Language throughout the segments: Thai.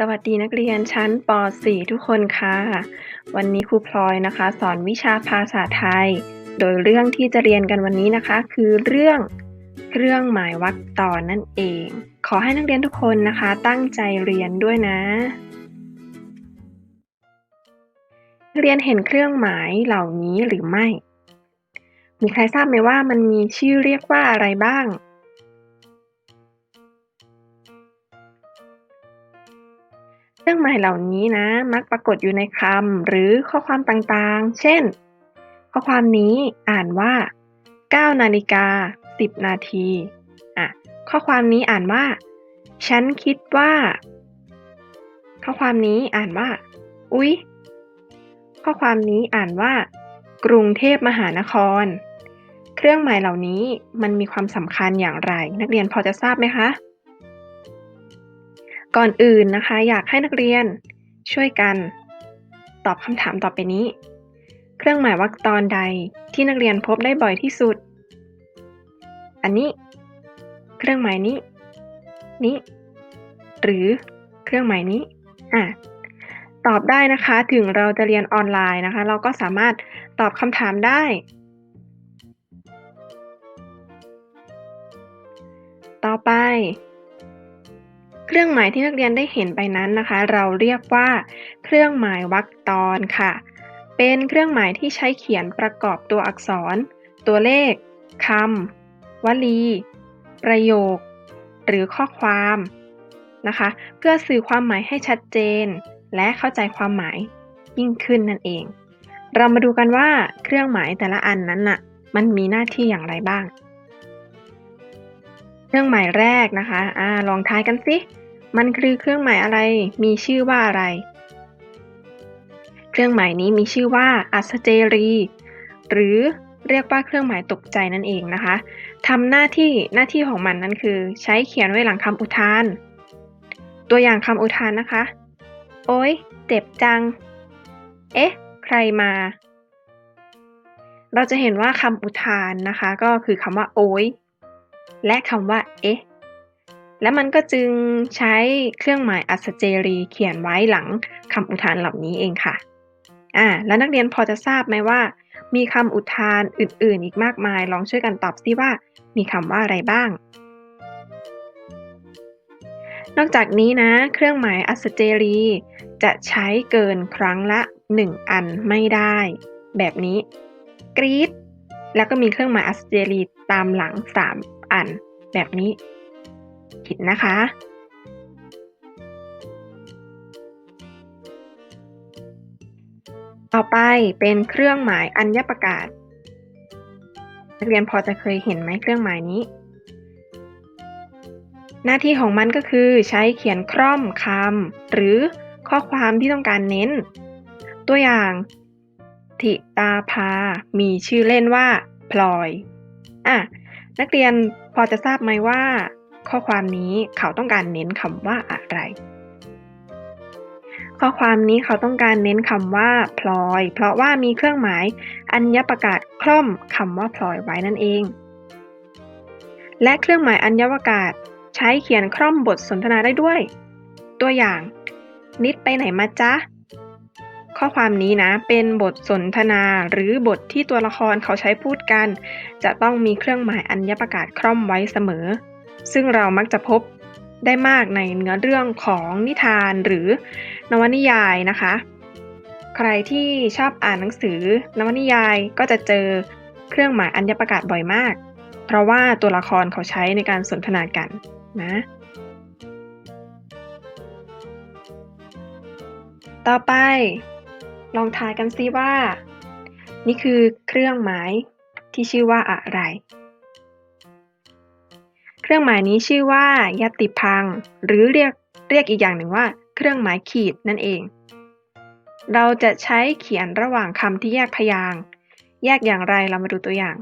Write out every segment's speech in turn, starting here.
สวัสดีนักเรียนชั้นป .4 ทุกคนค่ะ วันนี้ครูพลอยนะคะ สอนวิชาภาษาไทย โดยเรื่องที่จะเรียนกันวันนี้นะคะ คือเรื่องเครื่องหมายวรรคตอนนั่นเอง ขอให้นักเรียนทุกคนนะคะ ตั้งใจเรียนด้วยนะ เรียนเห็นเครื่องหมายเหล่านี้หรือไม่ มีใครทราบไหมว่ามันมีชื่อเรียกว่าอะไรบ้าง ครื่องหมายเหล่านี้นะมักปรากฏอยู่ในคำหรือข้อความต่างๆ เช่น ข้อความนี้อ่านว่า 9 นาฬิกา 10 นาทีอะข้อความนี้อ่านว่า ฉันคิดว่า ข้อความนี้อ่านว่า อุ๊ย ข้อความนี้อ่านว่า กรุงเทพมหานคร เครื่องหมายเหล่านี้มันมีความสำคัญอย่างไร นักเรียนพอจะทราบไหมคะ ก่อนอื่นนะคะ อยากให้นักเรียนช่วยกัน ตอบคำถามต่อไปนี้ เครื่องหมายวรรคตอนใดที่นักเรียนพบได้บ่อยที่สุด อันนี้ เครื่องหมายนี้ นี้ หรือเครื่องหมายนี้อะตอบได้นะคะถึงเราจะเรียนออนไลน์นะคะ เราก็สามารถตอบคำถามได้ ต่อไป เครื่องหมายที่นักเรียนได้เห็นไปนั้นนะคะ เราเรียกว่า เครื่องหมายวรรคตอนค่ะ เป็นเครื่องหมายที่ใช้เขียนประกอบตัวอักษร ตัวเลขคำวลี ประโยค หรือข้อความนะคะ เพื่อสื่อความหมายให้ชัดเจน และเข้าใจความหมายยิ่งขึ้นนั่นเอง เรามาดูกันว่าเครื่องหมายแต่ละอันนั้นน่ะ มันมีหน้าที่อย่างไรบ้าง เครื่องหมายแรกนะคะอ่าลองทายกันสิมันคือเครื่องหมายอะไร มีชื่อว่าอะไร เครื่องหมายนี้มีชื่อว่าอัสเจรี หรือเรียกว่าเครื่องหมายตกใจนั่นเองนะคะทำหน้าที่หน้าที่ของมันนั้นคือ ใช้เขียนไว้หลังคำอุทาน ตัวอย่างคำอุทานนะคะ โอ๊ย เจ็บจัง เอ๊ะ ใครมา เราจะเห็นว่าคำอุทานนะคะ ก็คือคำว่า โอ๊ย และคำว่า เอ๊ะ และมันก็จึงใช้เครื่องหมายอัศเจรีเขียนไว้หลังคำอุทานเหล่านี้เองค่ะ อ่า แล้วนักเรียนพอจะทราบไหมว่า มีคำอุทานอื่น ๆ อีกมากมาย ลองช่วยกันตอบซิว่า มีคำว่าอะไรบ้าง นอกจากนี้นะ เครื่องหมายอัศเจรีจะใช้เกินครั้งละ 1 อันไม่ได้ แบบนี้ กรีดแล้วก็มีเครื่องหมายอัศเจรีตามหลัง 3 อัน แบบนี้ ผิดนะคะ ต่อไปเป็นเครื่องหมายอัญญประกาศ นักเรียนพอจะเคยเห็นไหมเครื่องหมายนี้ หน้าที่ของมันก็คือใช้เขียนคร่อมคำหรือข้อความที่ต้องการเน้น ตัวอย่างทิตาภามีชื่อเล่นว่า พลอย อะ นักเรียนพอจะทราบไหมว่า ข้อความนี้เขาต้องการเน้นคำว่าอะไร ข้อความนี้เขาต้องการเน้นคำว่าพลอย เพราะว่ามีเครื่องหมายอัญญประกาศคล่อมคำว่าพลอยไว้นั่นเอง และเครื่องหมายอัญญประกาศใช้เขียนคล่อมบทสนทนาได้ด้วย ตัวอย่าง นิดไปไหนมาจ๊ะ ข้อความนี้นะเป็นบทสนทนาหรือบทที่ตัวละครเขาใช้พูดกัน จะต้องมีเครื่องหมายอัญญประกาศคล่อมไว้เสมอ ซึ่งเรามักจะพบได้มากในเนื้อเรื่องของนิทานหรือนวนิยายนะคะ ใครที่ชอบอ่านหนังสือนวนิยายก็จะเจอเครื่องหมายอัญญประกาศบ่อยมาก เพราะว่าตัวละครเขาใช้ในการสนทนากันนะต่อไป ลองทายกันซิว่า นี่คือเครื่องหมายที่ชื่อว่าอะไร เครื่องหมายนี้ชื่อว่ายติพัง หรือเรียกเรียกอีกอย่างหนึ่งว่า เครื่องหมายขีดนั่นเอง เราจะใช้เขียนระหว่างคำที่แยกพยางค์แยกอย่างไรเรามาดูตัวอย่าง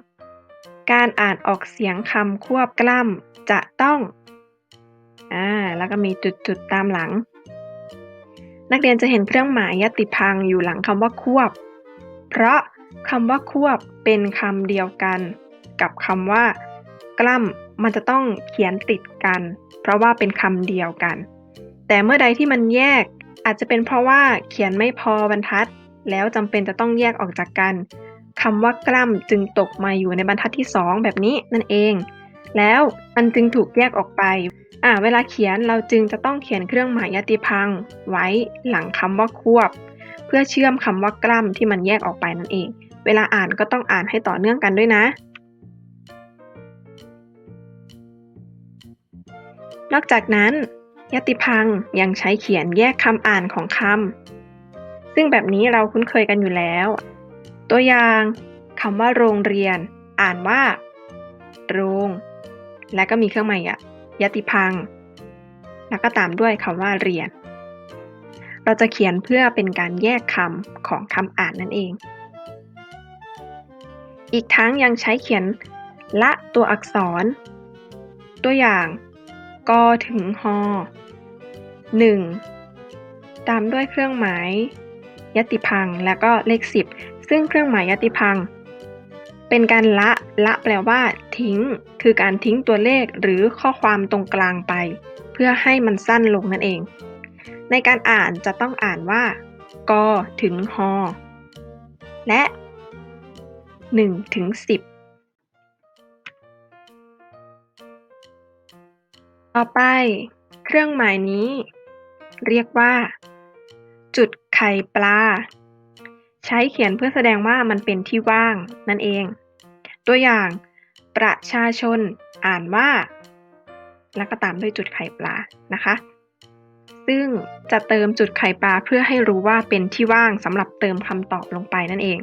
การอ่านออกเสียงคำควบกล้ำจะต้องอ่าแล้วก็มีจุดๆตามหลัง นักเรียนจะเห็นเครื่องหมายยติพังอยู่หลังคำว่าควบ เพราะคำว่าควบเป็นคำเดียวกัน กับคำว่า กล้ำมันจะต้องเขียนติดกัน เพราะว่าเป็นคำเดียวกัน แต่เมื่อใดที่มันแยก อาจจะเป็นเพราะว่าเขียนไม่พอบรรทัด แล้วจำเป็นจะต้องแยกออกจากกันคำว่ากล้ำจึงตกมาอยู่ในบรรทัดที่ 2 แบบนี้นั่นเอง แล้วมันจึงถูกแยกออกไปอ่าเวลาเขียนเราจึงจะต้องเขียนเครื่องหมายยติพังไว้หลังคำว่าควบ เพื่อเชื่อมคำว่ากล้ำที่มันแยกออกไปนั่นเอง เวลาอ่านก็ต้องอ่านให้ต่อเนื่องกันด้วยนะ นอกจากนั้น ยติพังยังใช้เขียนแยกคำอ่านของคำซึ่งแบบนี้เราคุ้นเคยกันอยู่แล้ว ตัวอย่างคำว่าโรงเรียน อ่านว่า โรง และก็มีเครื่องหมายยติพัง แล้วก็ตามด้วยคำว่าเรียน เราจะเขียนเพื่อเป็นการแยกคำของคำอ่านนั่นเอง อีกทั้งยังใช้เขียนละตัวอักษร ตัวอย่างกถึงฮหนึ่งตามด้วยเครื่องหมายยติพังแล้วก็เลขสิบซึ่งเครื่องหมายยติพัง เป็นการละ ละแปลว่า ทิ้ง คือการทิ้งตัวเลขหรือข้อความตรงกลางไป เพื่อให้มันสั้นลงนั่นเอง ในการอ่านจะต้องอ่านว่า กถึงฮและ1ถึง10 ต่อไป เครื่องหมายนี้ เรียกว่า จุดไข่ปลา ใช้เขียนเพื่อแสดงว่ามันเป็นที่ว่างนั่นเอง ตัวอย่าง ประชาชนอ่านว่า แล้วก็ตามด้วยจุดไข่ปลานะคะ ซึ่งจะเติมจุดไข่ปลาเพื่อให้รู้ว่าเป็นที่ว่างสำหรับเติมคำตอบลงไปนั่นเอง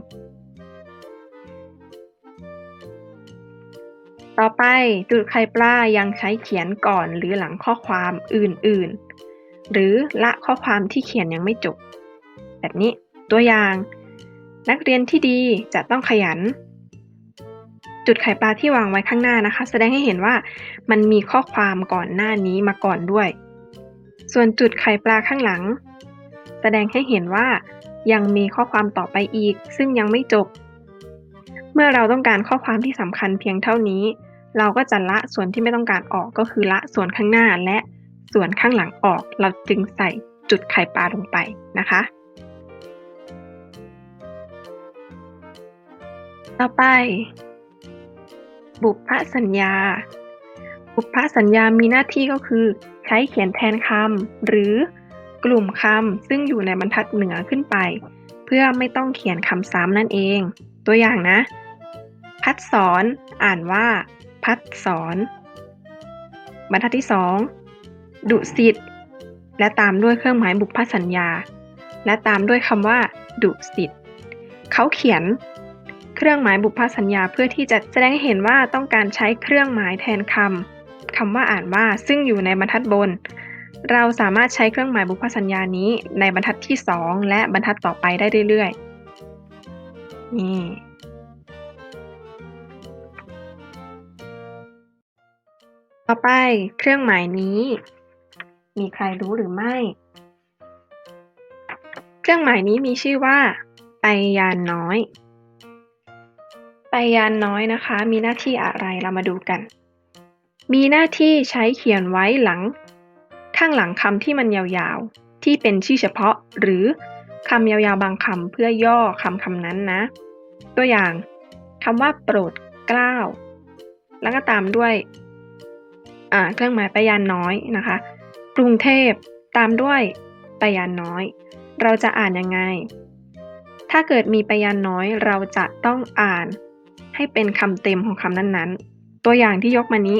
ต่อไปจุดไข่ปลายังใช้เขียนก่อนหรือหลังข้อความอื่นๆ หรือละข้อความที่เขียนยังไม่จบ แบบนี้ตัวอย่าง นักเรียนที่ดีจะต้องขยัน จุดไข่ปลาที่วางไว้ข้างหน้านะคะ แสดงให้เห็นว่ามันมีข้อความก่อนหน้านี้มาก่อนด้วย ส่วนจุดไข่ปลาข้างหลัง แสดงให้เห็นว่ายังมีข้อความต่อไปอีก ซึ่งยังไม่จบ เมื่อเราต้องการข้อความที่สำคัญเพียงเท่านี้ เราก็จะละส่วนที่ไม่ต้องการออกก็คือละส่วนข้างหน้าและส่วนข้างหลังออก เราจึงใส่จุดไข่ปลาลงไปนะคะต่อไป บุพสัญญา บุพสัญญามีหน้าที่ก็คือ ใช้เขียนแทนคำหรือกลุ่มคำซึ่งอยู่ในบรรทัดเหนือขึ้นไป เพื่อไม่ต้องเขียนคำซ้ำนั่นเอง ตัวอย่างนะ พัดสอนอ่านว่า พัดสอนบรรทัดที่สองดุสิตและตามด้วยเครื่องหมายบุพสัญญา และตามด้วยคำว่า ดุสิตเขาเขียน เครื่องหมายบุพสัญญาเพื่อที่จะแสดงให้เห็นว่าต้องการใช้เครื่องหมายแทนคำคำว่าอ่านว่าซึ่งอยู่ในบรรทัดบน เราสามารถใช้เครื่องหมายบุพสัญญานี้ในบรรทัดที่ 2 และบรรทัดต่อไปได้เรื่อยๆนี่ต่อไปเครื่องหมายนี้ มีใครรู้หรือไม่ เครื่องหมายนี้มีชื่อว่า ไปยานน้อย ไปยานน้อยนะคะ มีหน้าที่อะไรเรามาดูกัน มีหน้าที่ใช้เขียนไว้หลัง ข้างหลังคำที่มันยาวๆ ที่เป็นชื่อเฉพาะหรือคำยาวๆบางคำเพื่อย่อคำคำนั้นนะ ตัวอย่างคำว่าโปรดเกล้าแล้วก็ตามด้วยเครื่องหมายไปยานน้อยนะคะ กรุงเทพตามด้วยไปยานน้อย เราจะอ่านยังไง ถ้าเกิดมีไปยานน้อยเราจะต้องอ่าน ให้เป็นคำเต็มของคำนั้นๆ ตัวอย่างที่ยกมานี้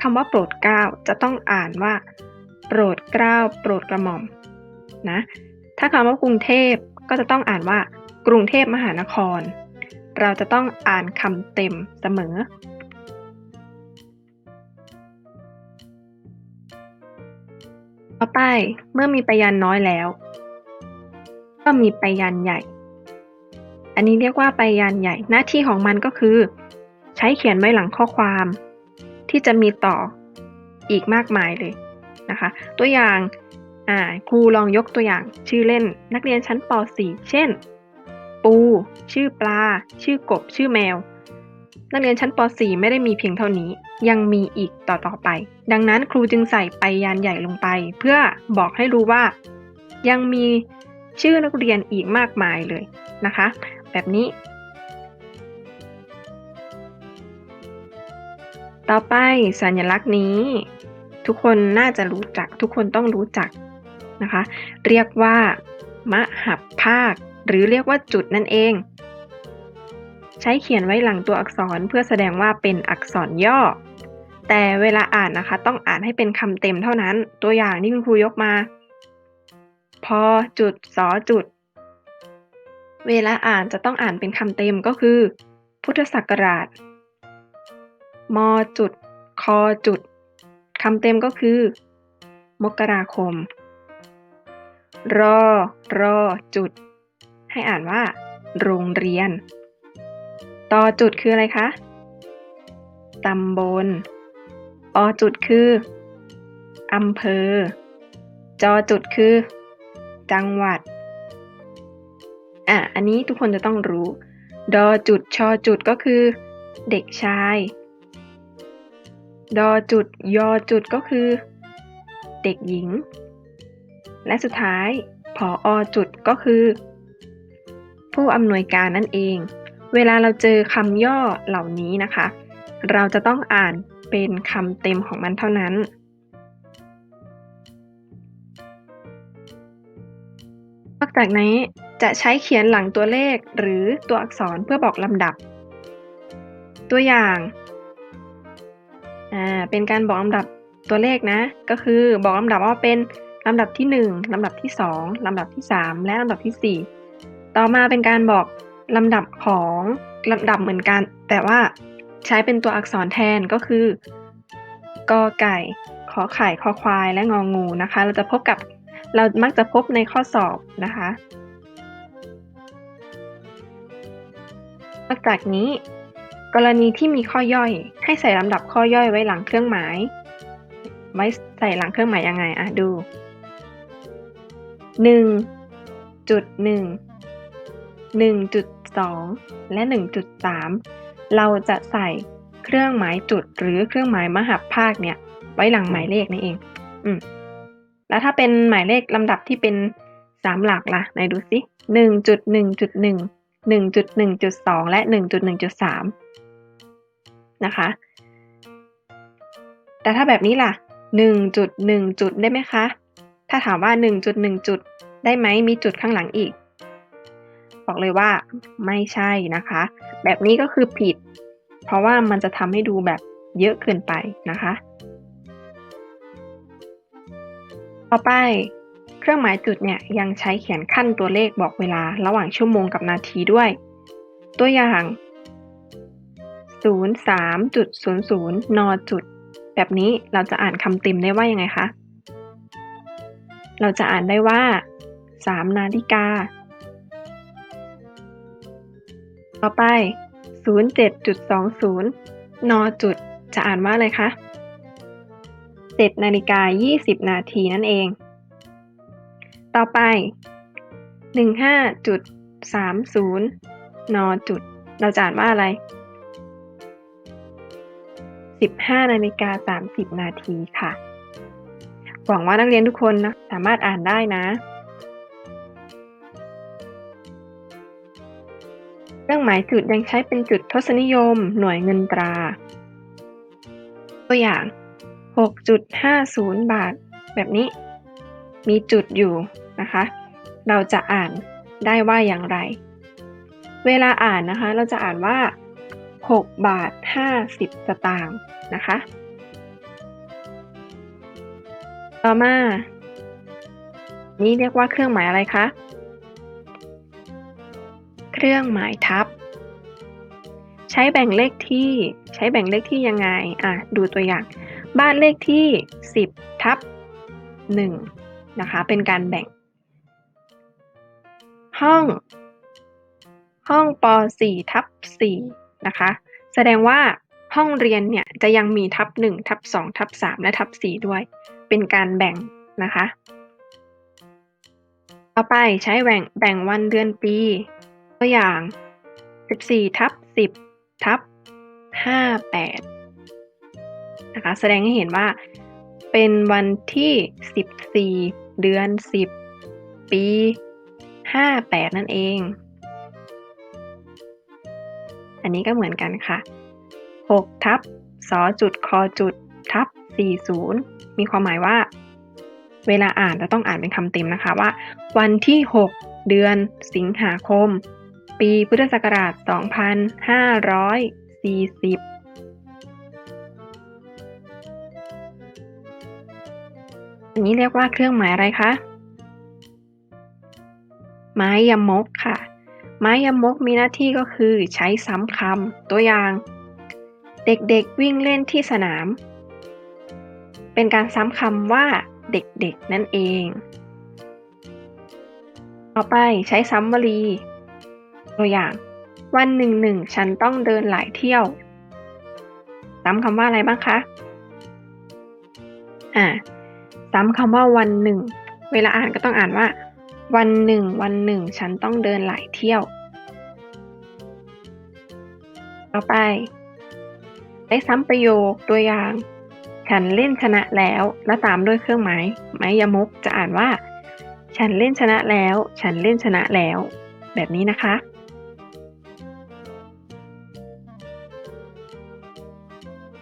คำว่าโปรดเกล้าจะต้องอ่านว่า โปรดเกล้าโปรดกระหม่อมนะถ้าคำว่ากรุงเทพก็จะต้องอ่านว่า กรุงเทพมหานคร เราจะต้องอ่านคำเต็มเสมอ ต่อไปเมื่อมีไปยันน้อยแล้ว ก็มีไปยันใหญ่ อันนี้เรียกว่าไปยันใหญ่ หน้าที่ของมันก็คือ ใช้เขียนไว้หลังข้อความ ที่จะมีต่ออีกมากมายเลยนะคะ ตัวอย่างครูลองยกตัวอย่างชื่อเล่นนักเรียนชั้นป .4 เช่น ปู ชื่อปลา ชื่อกบ ชื่อแมว นักเรียนชั้นป .4 ไม่ได้มีเพียงเท่านี้ ยังมีอีกต่อๆไป ดังนั้นครูจึงใส่ไปยันใหญ่ลงไป เพื่อบอกให้รู้ว่ายังมีชื่อนักเรียนอีกมากมายเลยนะคะ แบบนี้ ต่อไปสัญลักษณ์นี้ ทุกคนน่าจะรู้จัก ทุกคนต้องรู้จักนะคะ เรียกว่ามหับภาค หรือเรียกว่าจุดนั่นเอง ใช้เขียนไว้หลังตัวอักษรเพื่อแสดงว่าเป็นอักษรย่อ แต่เวลาอ่านนะคะ ต้องอ่านให้เป็นคำเต็มเท่านั้น ตัวอย่างที่คุณครูยกมา พอจุดสอจุด เวลาอ่านจะต้องอ่านเป็นคำเต็มก็คือ พุทธศักราช มจุด คจุดคำเต็มก็คือ มกราคม รอ รอ จุด ให้อ่านว่า โรงเรียนต่อจุดคืออะไรคะ ตำบล อจุดคือ อำเภอ จอจุดคือ จังหวัด อะอันนี้ทุกคนจะต้องรู้ ดอจุดชอจุดก็คือ เด็กชาย ดอจุดยอจุดก็คือ เด็กหญิง และสุดท้ายผออจุดก็คือ ผู้อำนวยการนั่นเอง เวลาเราเจอคำย่อเหล่านี้นะคะ เราจะต้องอ่านเป็นคำเต็มของมันเท่านั้นนอกจากนี้ จะใช้เขียนหลังตัวเลขหรือตัวอักษรเพื่อบอกลำดับ ตัวอย่างอ่าเป็นการบอกลำดับตัวเลขนะ ก็คือบอกลำดับว่าเป็นลำดับที่ 1ลำดับที่ 2ลำดับที่ 3 และลำดับที่ 4 ต่อมาเป็นการบอกลำดับของลำดับเหมือนกัน แต่ว่าใช้เป็นตัวอักษรแทนก็คือกอไก่ ขอไข่ คอควาย และงองูนะคะ เราจะพบกับ เรามักจะพบในข้อสอบนะคะ อกจากนี้ กรณีที่มีข้อย่อย ให้ใส่ลำดับข้อย่อยไว้หลังเครื่องหมาย ไว้ใส่หลังเครื่องหมายยังไงอะดู1จุด1 1จุด2และ 1.3 เราจะใส่เครื่องหมายจุดหรือเครื่องหมายมหับภาคเนี่ย ไว้หลังหมายเลขนี่เอง อืมแล้วถ้าเป็นหมายเลขลำดับที่เป็นสามหลักล่ะไหนดูสิหนึ่งจุดหนึ่งจุดหนึ่ง หนึ่งจุดหนึ่งจุดสองและหนึ่งจุดหนึ่งจุดสามนะคะ แต่ถ้าแบบนี้ล่ะหนึ่งจุดหนึ่งจุดได้ไหมคะ ถ้าถามว่าหนึ่งจุดหนึ่งจุดได้ไหมมีจุดข้างหลังอีก บอกเลยว่าไม่ใช่นะคะ แบบนี้ก็คือผิด เพราะว่ามันจะทำให้ดูแบบเยอะเกินไปนะคะ ต่อไป เครื่องหมายจุดเนี่ยยังใช้เขียนขั้นตัวเลขบอกเวลาระหว่างชั่วโมงกับนาทีด้วย ตัวอย่าง 03.00 น จุด แบบนี้เราจะอ่านคำเต็มได้ว่ายังไงคะ เราจะอ่านได้ว่า 3 นาฬิกา ต่อไป 07.20 น จุด จะอ่านว่าอะไรคะ7นาฬิกา20 นาทีนั่นเอง ต่อไป 15.30 น จุด เราจะอ่านว่าอะไร 15 นาฬิกา 30 นาทีค่ะ หวังว่านักเรียนทุกคนนะสามารถอ่านได้นะ เครื่องหมายจุดยังใช้เป็นจุดทศนิยมหน่วยเงินตรา ตัวอย่าง 6.50 บาท แบบนี้ มีจุดอยู่นะคะ เราจะอ่านได้ว่าอย่างไร เวลาอ่านนะคะ เราจะอ่านว่า 6 บาท 50 สตางค์นะคะ ต่อมา นี่เรียกว่าเครื่องหมายอะไรคะ เครื่องหมายทับ ใช้แบ่งเลขที่ ใช้แบ่งเลขที่ยังไง อะ ดูตัวอย่าง บ้านเลขที่ 10 ทับ 1 นะคะ เป็นการแบ่ง ห้อง ห้องป .4 ทับ4นะคะ แสดงว่าห้องเรียนเนี่ยจะยังมีทับ1ทับ2ทับ3และทับ4ด้วย เป็นการแบ่งนะคะ ต่อไปใช้แบ่งแบ่งวันเดือนปี ตัวอย่าง 14ทับ10ทับ58นะคะ แสดงให้เห็นว่า เป็นวันที่14เดือน10ปี58นั่นเอง อันนี้ก็เหมือนกันค่ะ6ทับสจุดคอจุดทับ40มีความหมายว่า เวลาอ่านเราต้องอ่านเป็นคำเต็มนะคะว่า วันที่ 6 เดือนสิงหาคม ปีพุทธศักราช 2540 อันนี้เรียกว่าเครื่องหมายอะไรคะ ไม้ยมกค่ะ ไม้ยมกมีหน้าที่ก็คือใช้ซ้ำคำตัวอย่าง เด็กๆวิ่งเล่นที่สนาม เป็นการซ้ำคำว่า เด็กๆ นั่นเอง ต่อไปใช้ซ้ำวลี ตัวอย่าง วันหนึ่งหนึ่งฉันต้องเดินหลายเที่ยวซ้ำคำว่าอะไรบ้างคะ อ่า ซ้ำคำว่าวันหนึ่ง เวลาอ่านก็ต้องอ่านว่า วันหนึ่ง วันหนึ่ง ฉันต้องเดินหลายเที่ยว ต่อไปได้ซ้ำประโยคตัวอย่าง ฉันเล่นชนะแล้ว แล้วตามด้วยเครื่องหมายไม้ยมกจะอ่านว่า ฉันเล่นชนะแล้ว ฉันเล่นชนะแล้ว แบบนี้นะคะ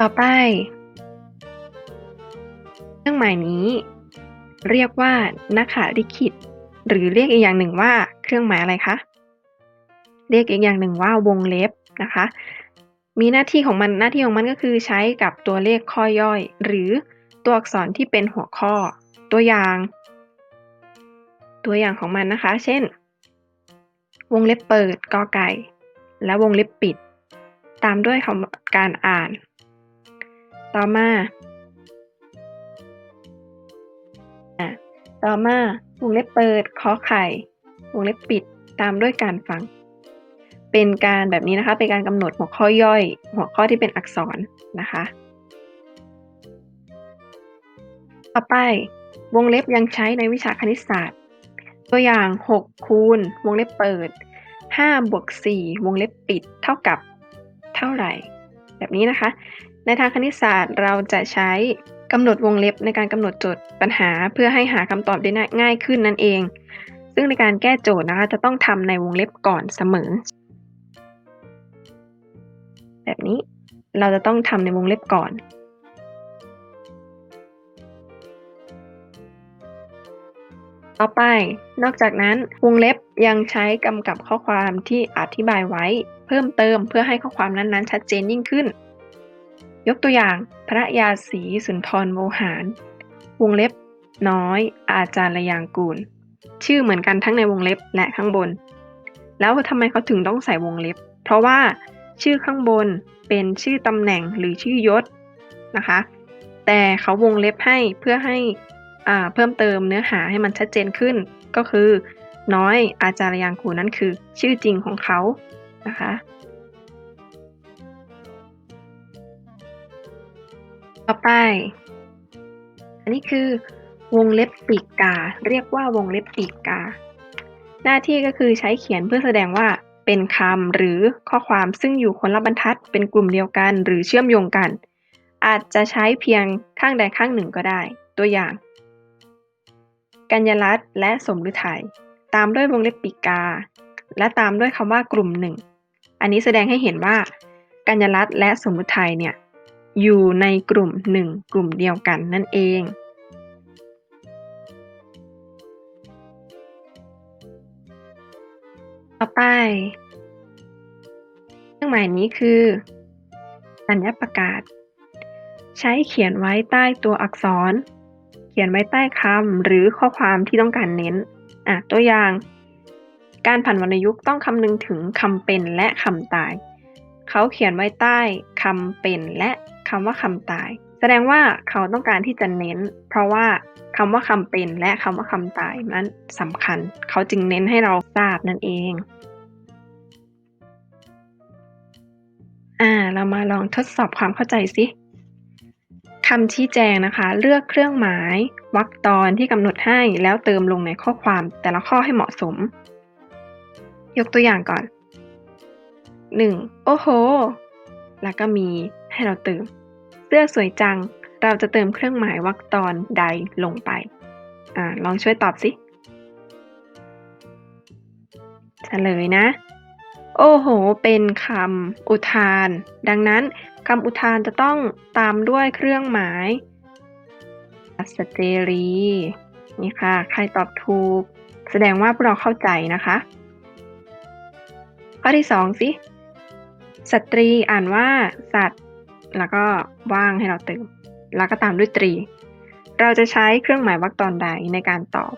ต่อไป รื่องหมายนี้ เรียกว่านักขาลิขิต หรือเรียกอีกอย่างหนึ่งว่า เครื่องหมายอะไรคะ เรียกอีกอย่างหนึ่งว่าวงเล็บนะคะ มีหน้าที่ของมันหน้าที่ของมันก็คือใช้กับตัวเลขข้อย่อย หรือตัวอักษรที่เป็นหัวข้อ ตัวอย่าง ตัวอย่างของมันนะคะ เช่น วงเล็บเปิดกอไก่ และวงเล็บปิด ตามด้วยคำการอ่าน ต่อมา ต่อมาวงเล็บเปิดขอไข่วงเล็บปิดตามด้วยการฟัง เป็นการแบบนี้นะคะ เป็นการกำหนดหัวข้อย่อย หัวข้อที่เป็นอักษรนะคะ ต่อไปวงเล็บยังใช้ในวิชาคณิตศาสตร์ ตัวอย่าง 6 คูณ วงเล็บเปิด 5 บวก 4 วงเล็บปิด เท่ากับเท่าไหร่ แบบนี้นะคะ ในทางคณิตศาสตร์เราจะใช้ กำหนดวงเล็บในการกำหนดโจทย์ปัญหา เพื่อให้หาคำตอบได้ง่ายขึ้นนั่นเอง ซึ่งในการแก้โจทย์นะคะจะต้องทำในวงเล็บก่อนเสมอ แบบนี้เราจะต้องทำในวงเล็บก่อนต่อไป นอกจากนั้นวงเล็บยังใช้กำกับข้อความที่อธิบายไว้ เพิ่มเติมเพื่อให้ข้อความนั้นๆ ชัดเจนยิ่งขึ้น ยกตัวอย่าง พระยาศรีสุนทรโวหาร วงเล็บ น้อย อาจารย์ยางกูล ชื่อเหมือนกันทั้งในวงเล็บและข้างบน แล้วทำไมเขาถึงต้องใส่วงเล็บ เพราะว่าชื่อข้างบนเป็นชื่อตำแหน่งหรือชื่อยศนะคะ แต่เขาวงเล็บให้เพื่อให้เพิ่มเติมเนื้อหาให้มันชัดเจนขึ้น ก็คือ น้อยอาจารย์ยางกูลนั่นคือ ชื่อจริงของเขานะคะ ต่อไป อันนี้คือ วงเล็บปีกกา เรียกว่าวงเล็บปีกกา หน้าที่ก็คือใช้เขียนเพื่อแสดงว่าเป็นคำหรือข้อความซึ่งอยู่คนละบรรทัด เป็นกลุ่มเดียวกัน หรือเชื่อมโยงกัน อาจจะใช้เพียงข้างใดข้างหนึ่งก็ได้ ตัวอย่าง กัญญรัตน์และสมฤทัยตามด้วยวงเล็บปีกกาและตามด้วยคำว่ากลุ่มหนึ่ง อันนี้แสดงให้เห็นว่า กัญญรัตน์และสมฤทัยเนี่ย อยู่ในกลุ่มหนึ่งกลุ่มเดียวกันนั่นเองต่อไป เครื่องหมายนี้คือ สัญญประกาศ ใช้เขียนไว้ใต้ตัวอักษร เขียนไว้ใต้คำหรือข้อความที่ต้องการเน้น อะ ตัวอย่าง การผันวรรณยุกต์ต้องคำนึงถึงคำเป็นและคำตาย เขาเขียนไว้ใต้คำเป็นและคำว่าคำตาย แสดงว่าเขาต้องการที่จะเน้น เพราะว่าคำว่าคำเป็นและคำว่าคำตายนั้นสำคัญ เขาจึงเน้นให้เราทราบนั่นเอง อ่า เรามาลองทดสอบความเข้าใจสิคำชี้แจงนะคะ เลือกเครื่องหมายวรรคตอนที่กำหนดให้แล้วเติมลงในข้อความแต่ละข้อให้เหมาะสม ยกตัวอย่างก่อน 1. โอ้โห แล้วก็มีให้เราเติม เสื้อสวยจัง เราจะเติมเครื่องหมายวรรคตอนใดลงไปอ่าลองช่วยตอบสิเฉลยนะ โอ้โห เป็นคำอุทาน ดังนั้นคำอุทานจะต้องตามด้วยเครื่องหมาย อัสเตรี นี่ค่ะ ใครตอบถูก แสดงว่าพวกเราเข้าใจนะคะ ข้อที่สองสิ สตรีอ่านว่าสัตว์ แล้วก็ว่างให้เราเติม แล้วก็ตามด้วยตรี เราจะใช้เครื่องหมายวรรคตอนใดในการตอบ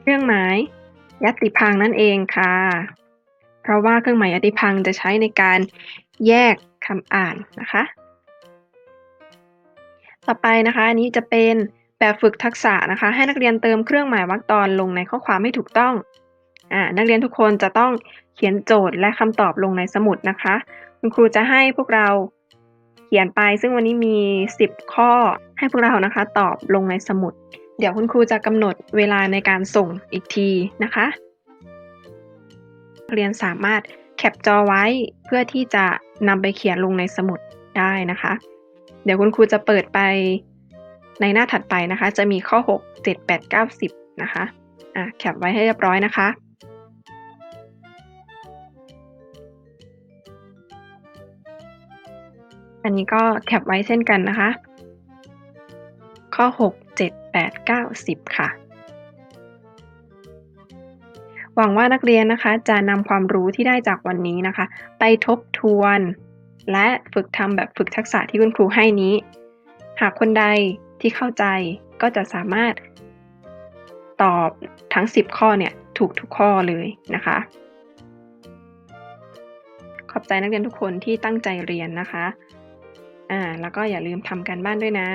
เครื่องหมายยัติพังนั่นเองค่ะ เพราะว่าเครื่องหมายยัติพังจะใช้ในการแยกคำอ่านนะคะ ต่อไปนะคะอันนี้จะเป็นแบบฝึกทักษะนะคะ ให้นักเรียนเติมเครื่องหมายวรรคตอนลงในข้อความให้ถูกต้อง อ่านักเรียนทุกคนจะต้องเขียนโจทย์และคำตอบลงในสมุดนะคะ คุณครูจะให้พวกเราเขียนไป ซึ่งวันนี้มี 10 ข้อให้พวกเรานะคะ ตอบลงในสมุด เดี๋ยวคุณครูจะกำหนดเวลาในการส่งอีกทีนะคะนักเรียนสามารถแคปจอไว้เพื่อที่จะนำไปเขียนลงในสมุดได้นะคะ เดี๋ยวคุณครูจะเปิดไปในหน้าถัดไปนะคะ จะมีข้อ 6 7 8 9 10 นะคะอะแคปไว้ให้เรียบร้อยนะคะ อันนี้ก็แคปไว้เช่นกันนะคะ ข้อ 6 7 8 9 10 ค่ะ หวังว่านักเรียนนะคะจะนำความรู้ที่ได้จากวันนี้นะคะ ไปทบทวน และฝึกทำแบบฝึกทักษะที่คุณครูให้นี้ หากคนใดที่เข้าใจก็จะสามารถตอบทั้ง 10 ข้อเนี่ยถูกทุกข้อเลยนะคะ ขอบใจนักเรียนทุกคนที่ตั้งใจเรียนนะคะ อ่า แล้วก็อย่าลืมทำการบ้านด้วยนะ